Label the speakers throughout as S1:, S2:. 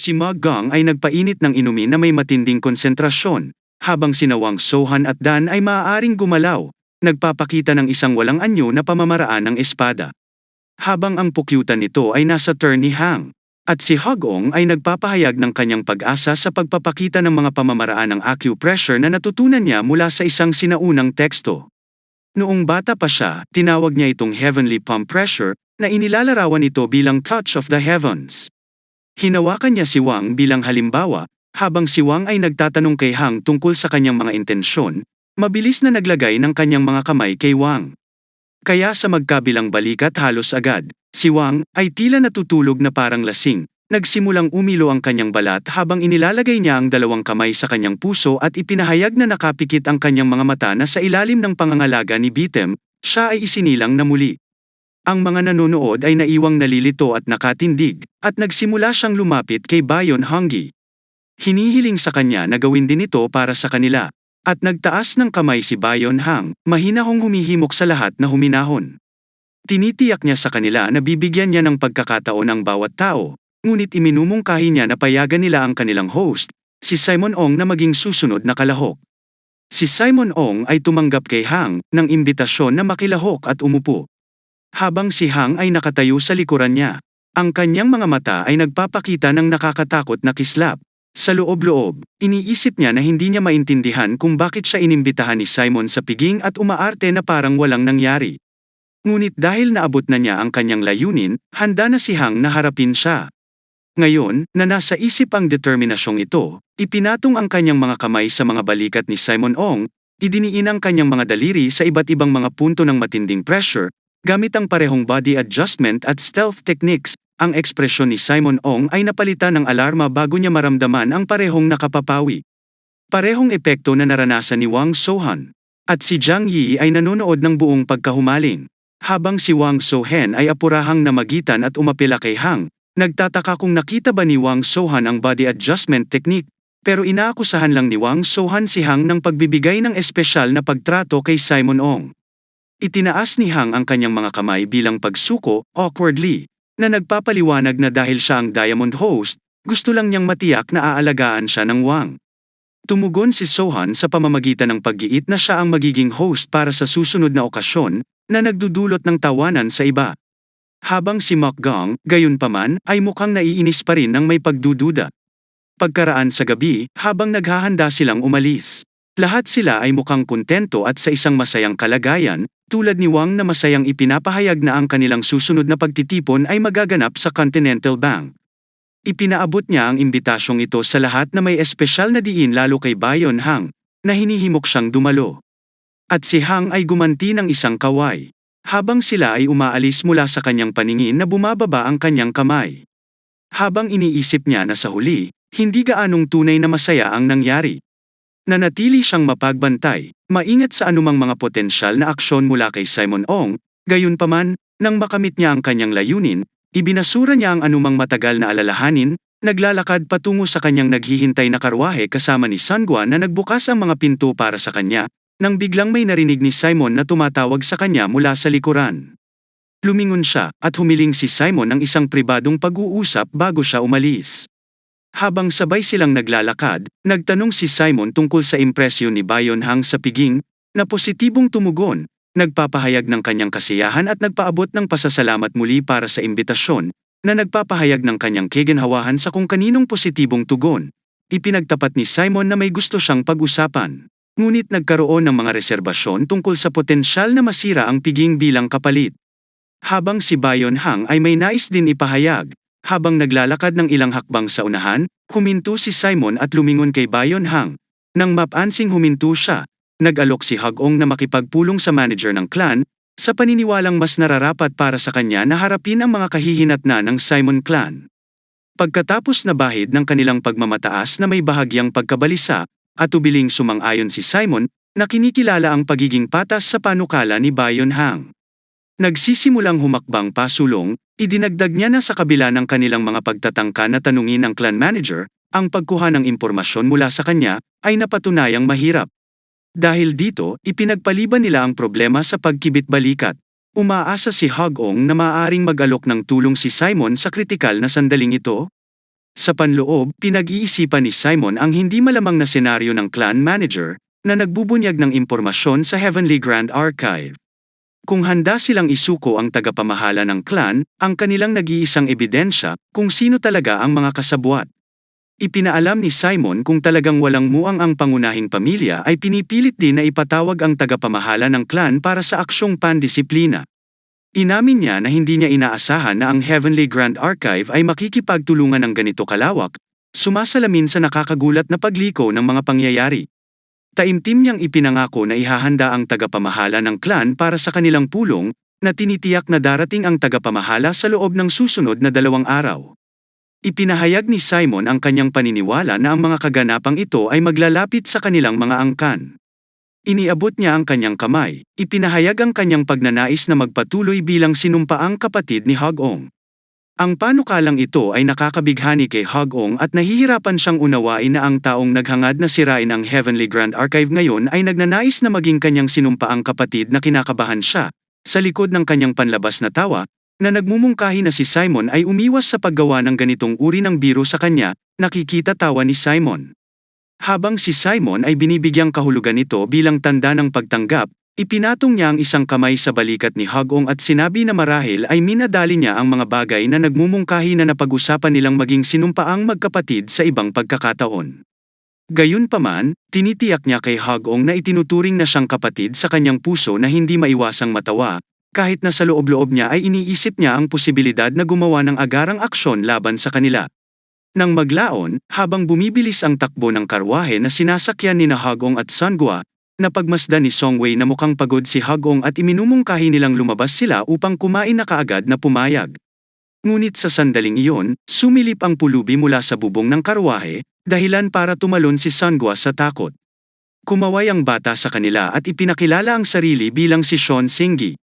S1: Si Ma Gong ay nagpainit ng inumin na may matinding konsentrasyon, habang sinawang Sohan at Dan ay maaaring gumalaw, nagpapakita ng isang walang anyo na pamamaraan ng espada. Habang ang pukyutan nito ay nasa turn Hang, at si Hagong ay nagpapahayag ng kanyang pag-asa sa pagpapakita ng mga pamamaraan ng acupressure na natutunan niya mula sa isang sinaunang teksto. Noong bata pa siya, tinawag niya itong heavenly palm pressure na inilalarawan ito bilang touch of the heavens. Hinawakan niya si Wang bilang halimbawa, habang si Wang ay nagtatanong kay Hang tungkol sa kanyang mga intensyon, mabilis na naglagay ng kanyang mga kamay kay Wang. Kaya sa magkabilang balikat halos agad, si Wang ay tila natutulog na parang lasing, nagsimulang umilo ang kanyang balat habang inilalagay niya ang dalawang kamay sa kanyang puso at ipinahayag na nakapikit ang kanyang mga mata na sa ilalim ng pangangalaga ni Bitem, siya ay isinilang na muli. Ang mga nanonood ay naiwang nalilito at nakatindig, at nagsimula siyang lumapit kay Bayon Honggi. Hinihiling sa kanya na gawin din ito para sa kanila. At nagtaas ng kamay si Bayon Hang, mahinahong humihimok sa lahat na huminahon. Tinitiyak niya sa kanila na bibigyan niya ng pagkakataon ang bawat tao, ngunit iminumungkahi niya na payagan nila ang kanilang host, si Simon Ong na maging susunod na kalahok. Si Simon Ong ay tumanggap kay Hang ng imbitasyon na makilahok at umupo. Habang si Hang ay nakatayo sa likuran niya, ang kanyang mga mata ay nagpapakita ng nakakatakot na kislap. Sa loob-loob, iniisip niya na hindi niya maintindihan kung bakit siya inimbitahan ni Simon sa piging at umaarte na parang walang nangyari. Ngunit dahil naabot na niya ang kanyang layunin, handa na si Hang na harapin siya. Ngayon, na nasa isip ang determinasyong ito, ipinatong ang kanyang mga kamay sa mga balikat ni Simon Ong, idiniin ang kanyang mga daliri sa iba't ibang mga punto ng matinding pressure, gamit ang parehong body adjustment at stealth techniques, ang ekspresyon ni Simon Ong ay napalitan ng alarma bago niya maramdaman ang parehong nakapapawi. Parehong epekto na naranasan ni Wang Sohan. At si Jiang Yi ay nanonood ng buong pagkahumaling. Habang si Wang Sohen ay apurahang namagitan at umapila kay Hang, nagtataka kung nakita ba ni Wang Sohan ang body adjustment technique, pero inaakusahan lang ni Wang Sohan si Hang ng pagbibigay ng espesyal na pagtrato kay Simon Ong. Itinaas ni Hang ang kanyang mga kamay bilang pagsuko, awkwardly, na nagpapaliwanag na dahil siya ang Diamond Host, gusto lang niyang matiyak na aalagaan siya ng Wang. Tumugon si Sohan sa pamamagitan ng paggiit na siya ang magiging host para sa susunod na okasyon, na nagdudulot ng tawanan sa iba. Habang si Mokgong, gayon paman, ay mukhang naiinis pa rin ng may pagdududa. Pagkaraan sa gabi, habang naghahanda silang umalis. Lahat sila ay mukhang kontento at sa isang masayang kalagayan, tulad ni Wang na masayang ipinapahayag na ang kanilang susunod na pagtitipon ay magaganap sa Continental Bank. Ipinaabot niya ang imbitasyong ito sa lahat na may espesyal na diin lalo kay Bayon Hang, na hinihimok siyang dumalo. At si Hang ay gumanti ng isang kaway. Habang sila ay umaalis mula sa kanyang paningin na bumababa ang kanyang kamay. Habang iniisip niya na sa huli, hindi gaanong tunay na masaya ang nangyari. Nanatili siyang mapagbantay, maingat sa anumang mga potensyal na aksyon mula kay Simon Ong, gayunpaman, nang makamit niya ang kanyang layunin, ibinasura niya ang anumang matagal na alalahanin, naglalakad patungo sa kanyang naghihintay na karwahe kasama ni Sangwa na nagbukas ang mga pinto para sa kanya, nang biglang may narinig ni Simon na tumatawag sa kanya mula sa likuran. Lumingon siya at humiling si Simon ng isang pribadong pag-uusap bago siya umalis. Habang sabay silang naglalakad, nagtanong si Simon tungkol sa impresyon ni Bayon Hang sa piging, na positibong tumugon, nagpapahayag ng kanyang kasiyahan at nagpaabot ng pasasalamat muli para sa imbitasyon, na nagpapahayag ng kanyang kiginhawahan sa kung kaninong positibong tugon. Ipinagtapat ni Simon na may gusto siyang pag-usapan. Ngunit nagkaroon ng mga reserbasyon tungkol sa potensyal na masira ang piging bilang kapalit. Habang si Bayon Hang ay may nais din ipahayag, habang naglalakad ng ilang hakbang sa unahan, huminto si Simon at lumingon kay Bayon Hang. Nang mapansing huminto siya, nag-alok si Hagong na makipagpulong sa manager ng clan, sa paniniwalang mas nararapat para sa kanya na harapin ang mga kahihinatna ng Simon clan. Pagkatapos na bahid ng kanilang pagmamataas na may bahagyang pagkabalisa, at ubiling sumang-ayon si Simon, na kinikilala ang pagiging patas sa panukala ni Bayon Hang. Nagsisimulang humakbang pasulong, idinagdag niya na sa kabila ng kanilang mga pagtatangka na tanungin ang clan manager, ang pagkuha ng impormasyon mula sa kanya ay napatunayang mahirap. Dahil dito, ipinagpaliban nila ang problema sa pagkibit-balikat. Umaasa si Hagong na maaaring mag-alok ng tulong si Simon sa kritikal na sandaling ito. Sa panloob, pinag-iisipan ni Simon ang hindi malamang na senaryo ng clan manager na nagbubunyag ng impormasyon sa Heavenly Grand Archive. Kung handa silang isuko ang tagapamahala ng clan, ang kanilang nag-iisang ebidensya kung sino talaga ang mga kasabwat. Ipinaalam ni Simon kung talagang walang muang ang pangunahing pamilya ay pinipilit din na ipatawag ang tagapamahala ng clan para sa aksyong pandisiplina. Inamin niya na hindi niya inaasahan na ang Heavenly Grand Archive ay makikipagtulungan ng ganito kalawak, sumasalamin sa nakakagulat na pagliko ng mga pangyayari. Taimtim niyang ipinangako na ihahanda ang tagapamahala ng clan para sa kanilang pulong, na tinitiyak na darating ang tagapamahala sa loob ng susunod na dalawang araw. Ipinahayag ni Simon ang kanyang paniniwala na ang mga kaganapang ito ay maglalapit sa kanilang mga angkan. Iniabot niya ang kanyang kamay, ipinahayag ang kanyang pagnanais na magpatuloy bilang sinumpaang kapatid ni Hagong. Ang panukalang ito ay nakakabighani kay Hagong at nahihirapan siyang unawain na ang taong naghangad na sirain ang Heavenly Grand Archive ngayon ay nagnanais na maging kanyang sinumpaang kapatid na kinakabahan siya. Sa likod ng kanyang panlabas na tawa, na nagmumungkahi na si Simon ay umiwas sa paggawa ng ganitong uri ng biro sa kanya, nakikita tawa ni Simon. Habang si Simon ay binibigyang kahulugan nito bilang tanda ng pagtanggap, ipinatong niya ang isang kamay sa balikat ni Hagong at sinabi na marahil ay minadali niya ang mga bagay na nagmumungkahi na napag-usapan nilang maging sinumpaang magkapatid sa ibang pagkakataon. Gayunpaman, tinitiyak niya kay Hagong na itinuturing na siyang kapatid sa kanyang puso na hindi maiwasang matawa, kahit na sa loob-loob niya ay iniisip niya ang posibilidad na gumawa ng agarang aksyon laban sa kanila. Nang maglaon, habang bumibilis ang takbo ng karwahe na sinasakyan ni Hagong at Sangwa, napagmasdan ni Songwei na mukhang pagod si Hagong at iminumungkahi nilang lumabas sila upang kumain na kaagad na pumayag. Ngunit sa sandaling iyon, sumilip ang pulubi mula sa bubong ng karwahe, dahilan para tumalon si Sangwa sa takot. Kumaway ang bata sa kanila at ipinakilala ang sarili bilang si Sean Singgi.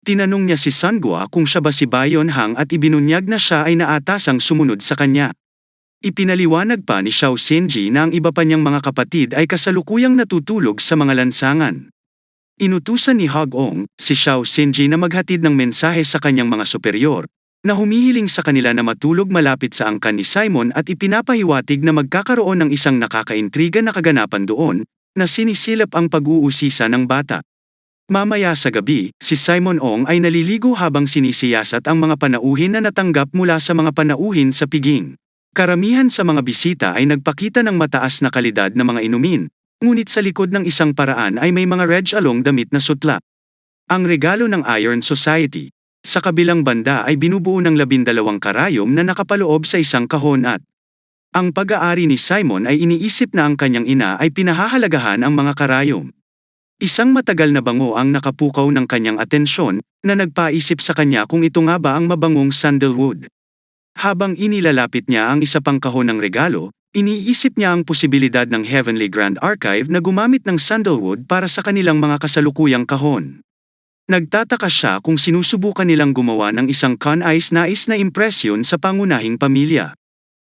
S1: Tinanong niya si Sangwa kung siya ba si Bayon Hang at ibinunyag na siya ay naatasang sumunod sa kanya. Ipinaliwanag pa ni Xiao Xinji na ang iba pa niyang mga kapatid ay kasalukuyang natutulog sa mga lansangan. Inutusan ni Hagong, si Xiao Xinji na maghatid ng mensahe sa kanyang mga superior, na humihiling sa kanila na matulog malapit sa angkan ni Simon at ipinapahiwatig na magkakaroon ng isang nakakaintriga na kaganapan doon, na sinisilap ang pag-uusisa ng bata. Mamaya sa gabi, si Simon Ong ay naliligo habang sinisiyasat ang mga panauhin na natanggap mula sa mga panauhin sa piging. Karamihan sa mga bisita ay nagpakita ng mataas na kalidad na mga inumin, ngunit sa likod ng isang paraan ay may mga red along damit na sutla. Ang regalo ng Iron Society. Sa kabilang banda ay binubuo ng labindalawang karayom na nakapaloob sa isang kahon at ang pag-aari ni Simon ay iniisip na ang kanyang ina ay pinahahalagahan ang mga karayom. Isang matagal na bango ang nakapukaw ng kanyang atensyon, na nagpaisip sa kanya kung ito nga ba ang mabangong sandalwood. Habang inilalapit niya ang isa pang kahon ng regalo, iniisip niya ang posibilidad ng Heavenly Grand Archive na gumamit ng sandalwood para sa kanilang mga kasalukuyang kahon. Nagtataka siya kung sinusubukan nilang gumawa ng isang con-ice-nais na impresyon sa pangunahing pamilya.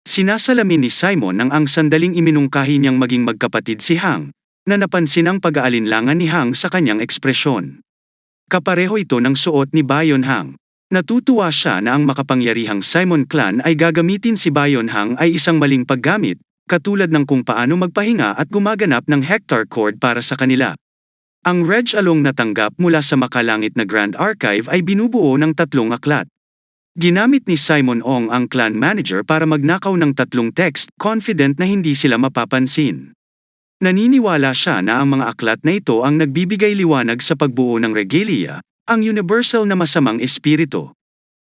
S1: Sinasalamin ni Simon nang ang sandaling iminungkahi niyang maging magkapatid si Hang, na napansin ang pag-aalinlangan ni Hang sa kanyang ekspresyon. Kapareho ito ng suot ni Bayon Hang. Natutuwa siya na ang makapangyarihang Simon Clan ay gagamitin si Bayon Hang ay isang maling paggamit, katulad ng kung paano magpahinga at gumaganap ng Hector Cord para sa kanila. Ang Reg Along natanggap mula sa makalangit na Grand Archive ay binubuo ng tatlong aklat. Ginamit ni Simon Ong ang clan manager para magnakaw ng tatlong text, confident na hindi sila mapapansin. Naniniwala siya na ang mga aklat na ito ang nagbibigay liwanag sa pagbuo ng regalia, ang universal na masamang espiritu.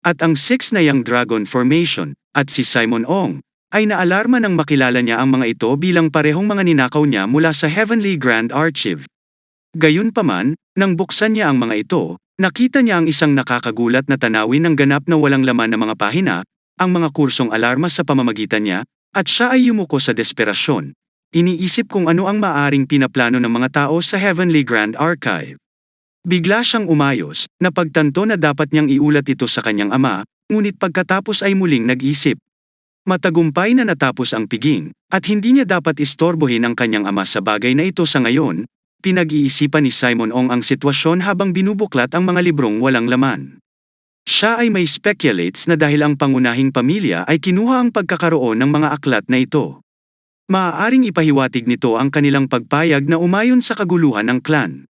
S1: At ang six na yang dragon formation, at si Simon Ong, ay naalarma nang makilala niya ang mga ito bilang parehong mga ninakaw niya mula sa Heavenly Grand Archive. Gayunpaman, nang buksan niya ang mga ito, nakita niya ang isang nakakagulat na tanawin ng ganap na walang laman na mga pahina, ang mga kursong alarma sa pamamagitan niya, at siya ay yumuko sa desperasyon. Iniisip kung ano ang maaring pinaplano ng mga tao sa Heavenly Grand Archive. Bigla siyang umayos, napagtanto na dapat niyang iulat ito sa kanyang ama, ngunit pagkatapos ay muling nag-isip. Matagumpay na natapos ang piging, at hindi niya dapat istorbohin ang kanyang ama sa bagay na ito sa ngayon, pinag-iisipan ni Simon Ong ang sitwasyon habang binubuklat ang mga librong walang laman. Siya ay may speculates na dahil ang pangunahing pamilya ay kinuha ang pagkakaroon ng mga aklat na ito. Maaaring ipahiwatig nito ang kanilang pagpayag na umayon sa kaguluhan ng clan.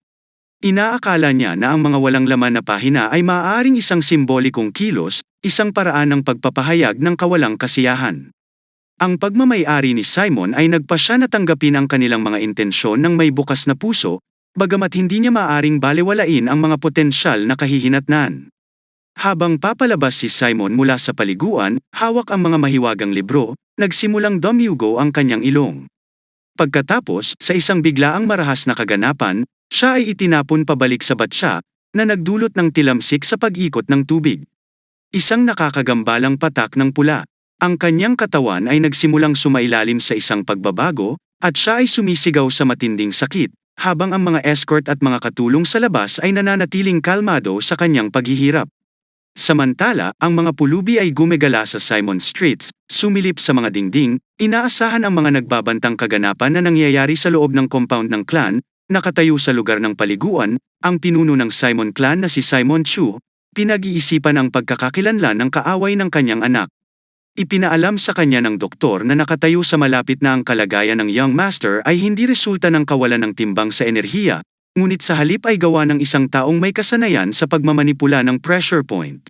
S1: Inaakala niya na ang mga walang laman na pahina ay maaaring isang simbolikong kilos, isang paraan ng pagpapahayag ng kawalang kasiyahan. Ang pagmamayari ni Simon ay nagpasya na tanggapin ang kanilang mga intensyon ng may bukas na puso, bagamat hindi niya maaring balewalain ang mga potensyal na kahihinatnan. Habang papalabas si Simon mula sa paliguan, hawak ang mga mahiwagang libro, nagsimulang dumyugo ang kanyang ilong. Pagkatapos, sa isang biglaang marahas na kaganapan, siya ay itinapon pabalik sa batsa, na nagdulot ng tilamsik sa pag-ikot ng tubig. Isang nakakagambalang patak ng pula. Ang kanyang katawan ay nagsimulang sumailalim sa isang pagbabago, at siya ay sumisigaw sa matinding sakit, habang ang mga escort at mga katulong sa labas ay nananatiling kalmado sa kanyang paghihirap. Samantala, ang mga pulubi ay gumegala sa Simon Streets, sumilip sa mga dingding, inaasahan ang mga nagbabantang kaganapan na nangyayari sa loob ng compound ng clan, nakatayo sa lugar ng paliguan, ang pinuno ng Simon clan na si Simon Chu, pinag-iisipan ang pagkakakilanlan ng kaaway ng kanyang anak. Ipinaalam sa kanya ng doktor na nakatayo sa malapit na ang kalagayan ng young master ay hindi resulta ng kawalan ng timbang sa enerhiya, ngunit sa halip ay gawa ng isang taong may kasanayan sa pagmamanipula ng pressure point.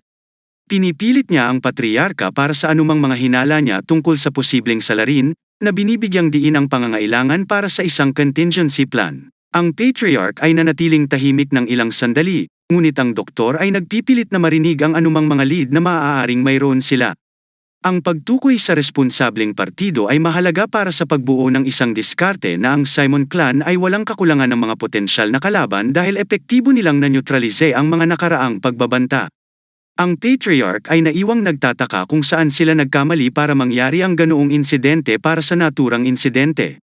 S1: Pinipilit niya ang patriarka para sa anumang mga hinala niya tungkol sa posibleng salarin, na binibigyang diin ang pangangailangan para sa isang contingency plan. Ang patriarch ay nanatiling tahimik ng ilang sandali, ngunit ang doktor ay nagpipilit na marinig ang anumang mga lead na maaaring mayroon sila. Ang pagtukoy sa responsableng partido ay mahalaga para sa pagbuo ng isang diskarte na ang Simon Clan ay walang kakulangan ng mga potensyal na kalaban dahil epektibo nilang na-neutralize ang mga nakaraang pagbabanta. Ang patriarch ay naiwang nagtataka kung saan sila nagkamali para mangyari ang ganoong insidente para sa naturang insidente.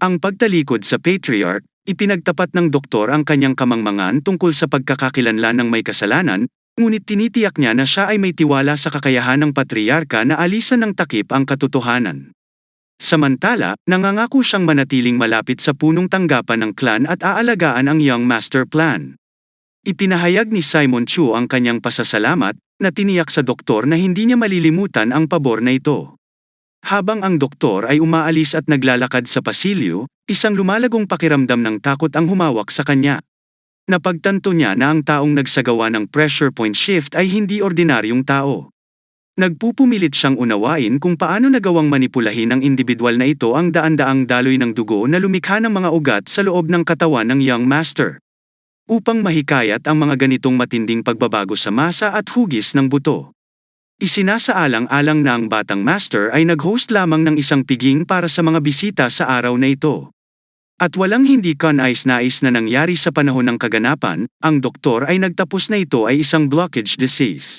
S1: Ang pagtalikod sa patriarch, ipinagtapat ng doktor ang kanyang kamangmangan tungkol sa pagkakakilanlan ng may kasalanan, Ngunit tinitiyak niya na siya ay may tiwala sa kakayahan ng patriarka na alisan ng takip ang katotohanan. Samantala, nangangako siyang manatiling malapit sa punong tanggapan ng clan at aalagaan ang Young Master Plan. Ipinahayag ni Simon Chu ang kanyang pasasalamat, na tiniyak sa doktor na hindi niya malilimutan ang pabor na ito. Habang ang doktor ay umaalis at naglalakad sa pasilyo, isang lumalagong pakiramdam ng takot ang humawak sa kanya. Napagtanto niya na ang taong nagsagawa ng pressure point shift ay hindi ordinaryong tao. Nagpupumilit siyang unawain kung paano nagawang manipulahin ng individual na ito ang daan-daang daloy ng dugo na lumikha ng mga ugat sa loob ng katawan ng young master. Upang mahikayat ang mga ganitong matinding pagbabago sa masa at hugis ng buto. Isinasaalang-alang na ang batang master ay nag-host lamang ng isang piging para sa mga bisita sa araw na ito. At walang hindi kanais-nais na nangyari sa panahon ng kaganapan, ang doktor ay nagtapos na ito ay isang blockage disease.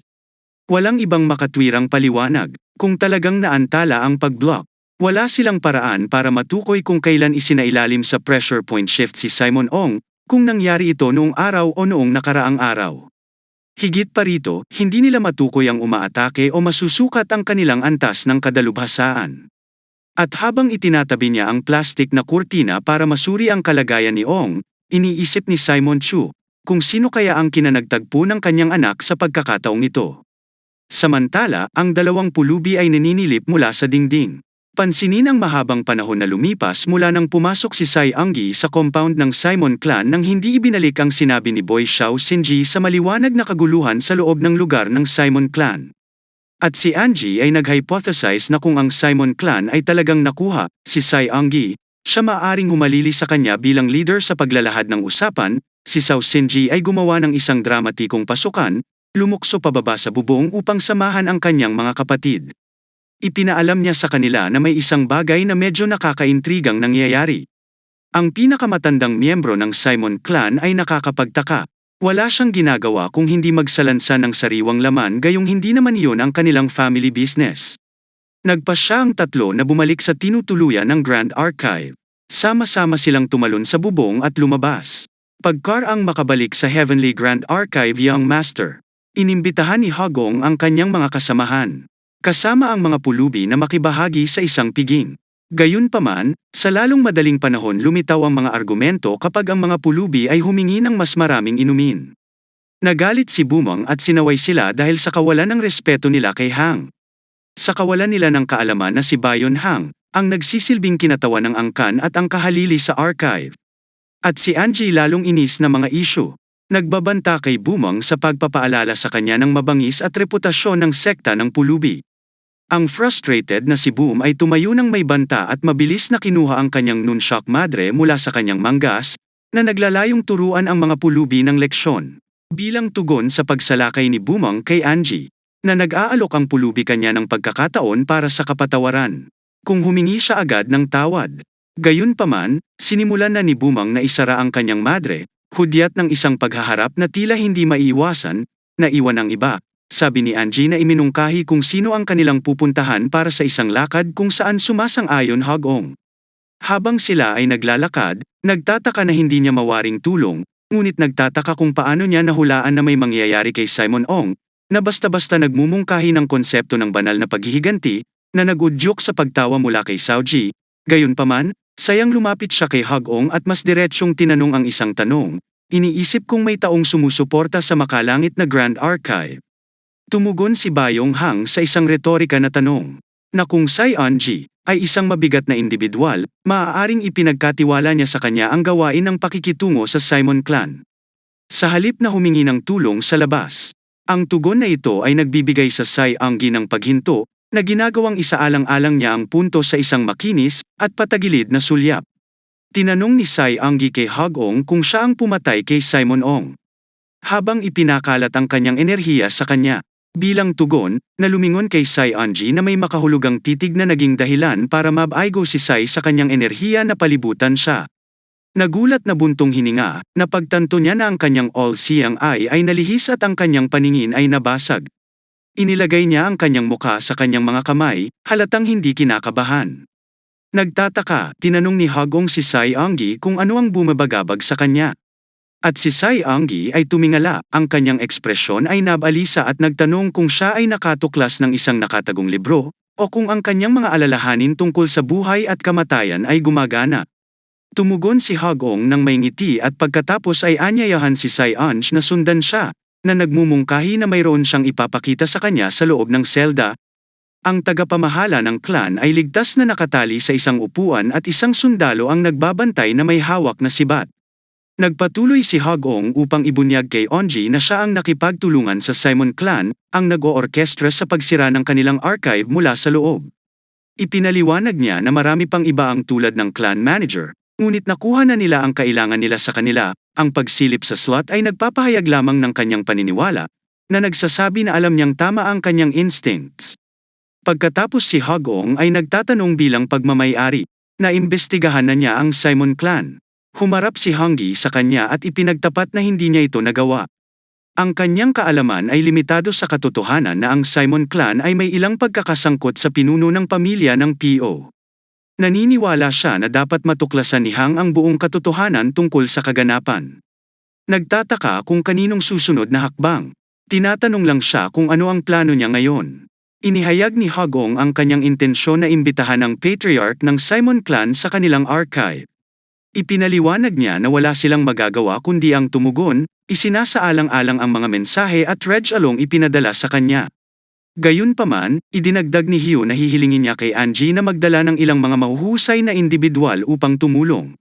S1: Walang ibang makatwirang paliwanag, kung talagang naantala ang pag-block. Wala silang paraan para matukoy kung kailan isinailalim sa pressure point shift si Simon Ong, kung nangyari ito noong araw o noong nakaraang araw. Higit pa rito, hindi nila matukoy ang umaatake o masusukat ang kanilang antas ng kadalubhasaan. At habang itinatabi niya ang plastik na kurtina para masuri ang kalagayan ni Ong, iniisip ni Simon Chu, kung sino kaya ang kinanagtagpo ng kanyang anak sa pagkakataong ito. Samantala, ang dalawang pulubi ay naninilip mula sa dingding. Pansinin ang mahabang panahon na lumipas mula nang pumasok si Sai Anggi sa compound ng Simon clan nang hindi ibinalik ang sinabi ni Boy Xiao Xinji sa maliwanag na kaguluhan sa loob ng lugar ng Simon clan. At si Angie ay nag-hypothesize na kung ang Simon clan ay talagang nakuha, si Sai Anggi, siya maaring humalili sa kanya bilang leader sa paglalahad ng usapan, si Sao Shinji ay gumawa ng isang dramatikong pasukan, lumukso pababa sa bubong upang samahan ang kanyang mga kapatid. Ipinaalam niya sa kanila na may isang bagay na medyo nakakaintrigang nangyayari. Ang pinakamatandang miyembro ng Simon clan ay nakakapagtaka, wala siyang ginagawa kung hindi magsalansa ng sariwang laman gayong hindi naman iyon ang kanilang family business. Nagpa siya ang tatlo na bumalik sa tinutuluyan ng Grand Archive. Sama-sama silang tumalon sa bubong at lumabas. Pagkar ang makabalik sa Heavenly Grand Archive Young Master, inimbitahan ni Hagong ang kanyang mga kasamahan. Kasama ang mga pulubi na makibahagi sa isang piging. Gayunpaman, sa lalong madaling panahon lumitaw ang mga argumento kapag ang mga pulubi ay humingi ng mas maraming inumin. Nagalit si Bumang at sinaway sila dahil sa kawalan ng respeto nila kay Hang. Sa kawalan nila ng kaalaman na si Bayon Hang, ang nagsisilbing kinatawan ng angkan at ang kahalili sa archive. At si Angie lalong inis na mga issue. Nagbabanta kay Bumang sa pagpapaalala sa kanya ng mabangis at reputasyon ng sekta ng pulubi. Ang frustrated na si Boom ay tumayo ng may banta at mabilis na kinuha ang kanyang nunchak madre mula sa kanyang manggas, na naglalayong turuan ang mga pulubi ng leksyon. Bilang tugon sa pagsalakay ni Bumang kay Angie, na nag-aalok ang pulubi kanya ng pagkakataon para sa kapatawaran. Kung humingi siya agad ng tawad. Gayunpaman, sinimulan na ni Bumang na isara ang kanyang madre, hudyat ng isang paghaharap na tila hindi maiiwasan, na iwan ang iba. Sabi ni Angie na iminungkahi kung sino ang kanilang pupuntahan para sa isang lakad kung saan sumasang-ayon Hagong. Habang sila ay naglalakad, nagtataka na hindi niya mawaring tulong, ngunit nagtataka kung paano niya nahulaan na may mangyayari kay Simon Ong, na basta-basta nagmumungkahi ng konsepto ng banal na paghihiganti, na nagudyok sa pagtawa mula kay Saoji, gayunpaman, sayang lumapit siya kay Hagong at mas diretsyong tinanong ang isang tanong, iniisip kung may taong sumusuporta sa makalangit na Grand Archive. Tumugon si Bayong Hang sa isang retorika na tanong, na kung Sai Anji ay isang mabigat na individual, maaaring ipinagkatiwala niya sa kanya ang gawain ng pakikitungo sa Simon Clan. Sa halip na humingi ng tulong sa labas, ang tugon na ito ay nagbibigay sa Sai Anggi ng paghinto, na ginagawang isaalang-alang niya ang punto sa isang makinis at patagilid na sulyap. Tinanong ni Sai Anggi kay Hagong kung siya ang pumatay kay Simon Ong. Habang ipinakalat ang kanyang enerhiya sa kanya. Bilang tugon, na lumingon kay Sai Anji na may makahulugang titig na naging dahilan para mabaigo si Sai sa kanyang enerhiya na palibutan siya. Nagulat na buntong hininga, na pagtanto niya na ang kanyang all-seeing eye ay nalihis at ang kanyang paningin ay nabasag. Inilagay niya ang kanyang muka sa kanyang mga kamay, halatang hindi kinakabahan. Nagtataka, tinanong ni Hagong si Sai Anggi kung ano ang bumabagabag sa kanya. At si Sai Anggi ay tumingala, ang kanyang ekspresyon ay nabalisa at nagtanong kung siya ay nakatuklas ng isang nakatagong libro, o kung ang kanyang mga alalahanin tungkol sa buhay at kamatayan ay gumagana. Tumugon si Hagong ng may ngiti at pagkatapos ay anyayahan si Sai Anj na sundan siya, na nagmumungkahi na mayroon siyang ipapakita sa kanya sa loob ng selda. Ang tagapamahala ng klan ay ligtas na nakatali sa isang upuan at isang sundalo ang nagbabantay na may hawak na sibat. Nagpatuloy si Hagong upang ibunyag kay Onji na siya ang nakipagtulungan sa Simon Clan, ang nag-oorkestra sa pagsira ng kanilang archive mula sa loob. Ipinaliwanag niya na marami pang iba ang tulad ng clan manager, ngunit nakuha na nila ang kailangan nila sa kanila, ang pagsilip sa slot ay nagpapahayag lamang ng kanyang paniniwala, na nagsasabi na alam niyang tama ang kanyang instincts. Pagkatapos si Hagong ay nagtatanong bilang pagmamayari, na imbestigahan na niya ang Simon Clan. Humarap si Hanggi sa kanya at ipinagtapat na hindi niya ito nagawa. Ang kanyang kaalaman ay limitado sa katotohanan na ang Simon Clan ay may ilang pagkakasangkot sa pinuno ng pamilya ng PO. Naniniwala siya na dapat matuklasan ni Hang ang buong katotohanan tungkol sa kaganapan. Nagtataka kung kaninong susunod na hakbang. Tinatanong lang siya kung ano ang plano niya ngayon. Inihayag ni Hagong ang kanyang intensyon na imbitahan ang patriarch ng Simon Clan sa kanilang archive. Ipinaliwanag niya na wala silang magagawa kundi ang tumugon, isinasaalang-alang ang mga mensahe at Reg Along ipinadala sa kanya. Gayunpaman, idinagdag ni Hugh na hihilingin niya kay Angie na magdala ng ilang mga mahuhusay na individual upang tumulong.